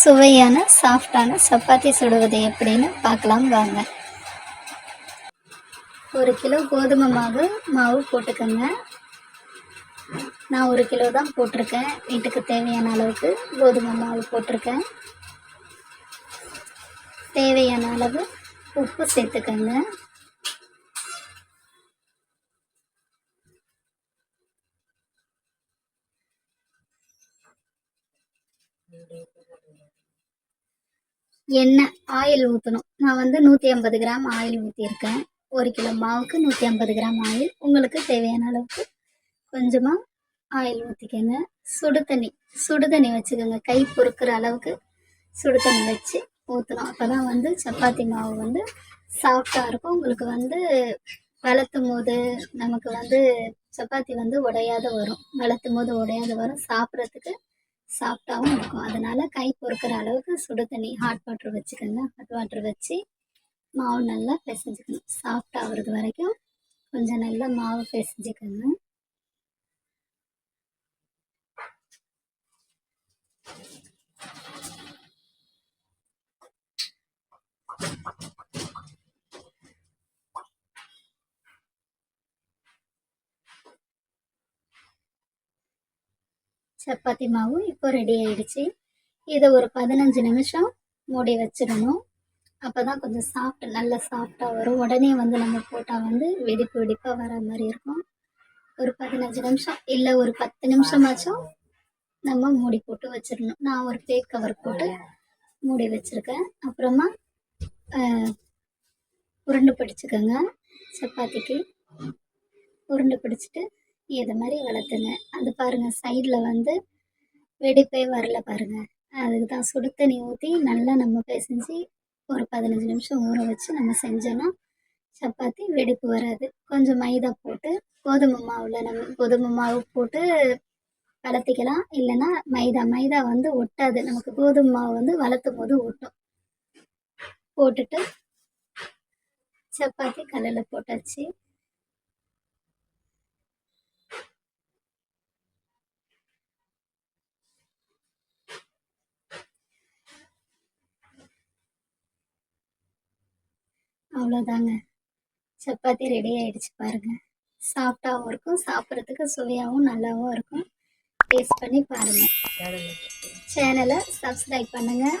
சுவையான சாஃப்டான சப்பாத்தி சுடுவது எப்படின்னு பார்க்கலாம் வாங்க. ஒரு கிலோ கோதுமை மாவு மாவு போட்டுக்கோங்க. நான் ஒரு கிலோ தான் போட்டிருக்கேன். வீட்டுக்கு தேவையான அளவுக்கு கோதுமை மாவு போட்டிருக்கேன். தேவையான அளவு உப்பு சேர்த்துக்கோங்க. எண்ணெய் ஆயில் ஊற்றணும் நான் வந்து நூற்றி ஐம்பது கிராம் ஆயில் ஊற்றியிருக்கேன் ஒரு கிலோ மாவுக்கு நூற்றி ஐம்பது கிராம் ஆயில். உங்களுக்கு தேவையான அளவுக்கு கொஞ்சமாக ஆயில் ஊற்றிக்கோங்க சுடு தண்ணி சுடு தண்ணி வச்சுக்கோங்க. கை பொறுக்கிற அளவுக்கு சுடு தண்ணி வச்சு ஊற்றணும் அப்போ தான் வந்து சப்பாத்தி மாவு வந்து சாஃப்டாக இருக்கும். உங்களுக்கு வந்து வளர்த்தும் போது நமக்கு வந்து சப்பாத்தி வந்து உடையாத வரும். வளர்த்தும் போது உடையாத வரும். சாப்பிட்றதுக்கு சாஃப்டாகவும் இருக்கும். அதனால கை பொறுக்கிற அளவுக்கு சுடு தண்ணி ஹாட் வாட்டர் வச்சுக்கோங்க. ஹாட் வாட்டர் வச்சு மாவு நல்லா பிசைஞ்சுக்கணும். சாஃப்ட் ஆகுறது வரைக்கும் கொஞ்சம் நல்லா மாவு பிசைஞ்சுக்கோங்க. சப்பாத்தி மாவு இப்போ ரெடி ஆயிடுச்சு. இதை ஒரு பதினஞ்சு நிமிஷம் மூடி வச்சிடணும். அப்போ தான் கொஞ்சம் சாஃப்ட் நல்ல சாஃப்டாக வரும். உடனே வந்து நம்ம போட்டால் வந்து வெடிப்பு வெடிப்பாக வர மாதிரி இருக்கும். ஒரு பதினஞ்சு நிமிஷம் இல்லை ஒரு பத்து நிமிஷமாச்சும் நம்ம மூடி போட்டு வச்சிடணும். நான் ஒரு பிளேட் கவர் போட்டு மூடி வச்சுருக்கேன். அப்புறமா உருண்டு உருண்டை பிடிச்சிக்கோங்க சப்பாத்திக்கு. உருண்டை பிடிச்சிட்டு இது மாதிரி வளர்த்துங்க. அது பாருங்கள் சைடில் வந்து வெடிப்பே வரல பாருங்கள் அதுக்கு தான் சுடு தண்ணி ஊற்றி நல்லா நம்ம பிசைஞ்சு ஒரு பதினஞ்சு நிமிஷம் ஊற வச்சு நம்ம செஞ்சோன்னா சப்பாத்தி வெடிப்பு வராது. கொஞ்சம் மைதா போட்டு கோதுமை மாவில் நம்ம கோதுமை மாவு போட்டு வளர்த்திக்கலாம். இல்லைன்னா மைதா மைதா வந்து ஒட்டாது. நமக்கு கோதுமை மாவு வந்து வளர்த்தும் போது ஒட்டும். போட்டுட்டு சப்பாத்தி கல்லில் போட்டாச்சு. அவ்வளோதாங்க சப்பாத்தி ரெடி ஆயிடுச்சு பாருங்க. சாஃப்டாகவும் இருக்கும் சாப்பிட்றதுக்கு சுவையாகவும் நல்லாவும் இருக்கும். டேஸ்ட் பண்ணி பாருங்கள் சேனலை சப்ஸ்கிரைப் பண்ணுங்கள்